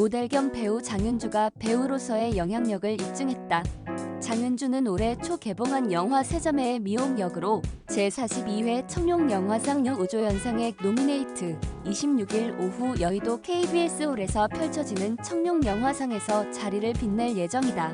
모델 겸 배우 장윤주가 배우로서의 영향력을 입증했다. 장윤주는 올해 초 개봉한 영화 세자매의 미용 역으로 제42회 청룡영화상 여우조연상에 노미네이트 26일 오후 여의도 KBS홀에서 펼쳐지는 청룡영화상에서 자리를 빛낼 예정이다.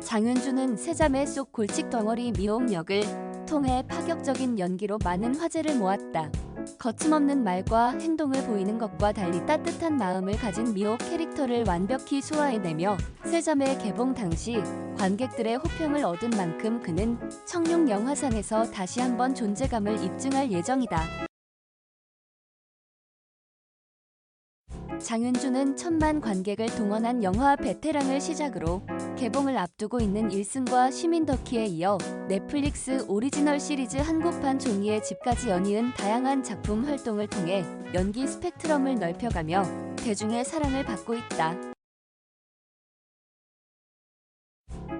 장윤주는 세자매 속 골칙 덩어리 미용 역을 통해 파격적인 연기로 많은 화제를 모았다. 거침없는 말과 행동을 보이는 것과 달리 따뜻한 마음을 가진 미호 캐릭터를 완벽히 소화해내며 세자매 개봉 당시 관객들의 호평을 얻은 만큼 그는 청룡 영화상에서 다시 한번 존재감을 입증할 예정이다. 장윤주는 천만 관객을 동원한 영화 베테랑을 시작으로 개봉을 앞두고 있는 일승과 시민더키에 이어 넷플릭스 오리지널 시리즈 한국판 종이의 집까지 연이은 다양한 작품 활동을 통해 연기 스펙트럼을 넓혀가며 대중의 사랑을 받고 있다.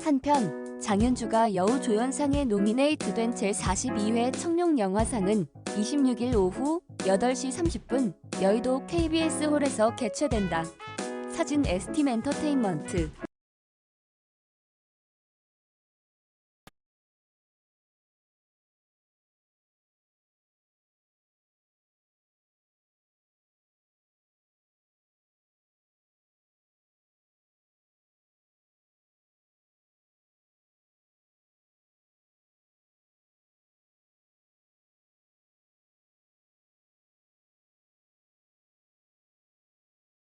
한편 장윤주가 여우 조연상에 노미네이트된 제42회 청룡영화상은 26일 오후 8시 30분 여의도 KBS 홀에서 개최된다. 사진 ST맨터테인먼트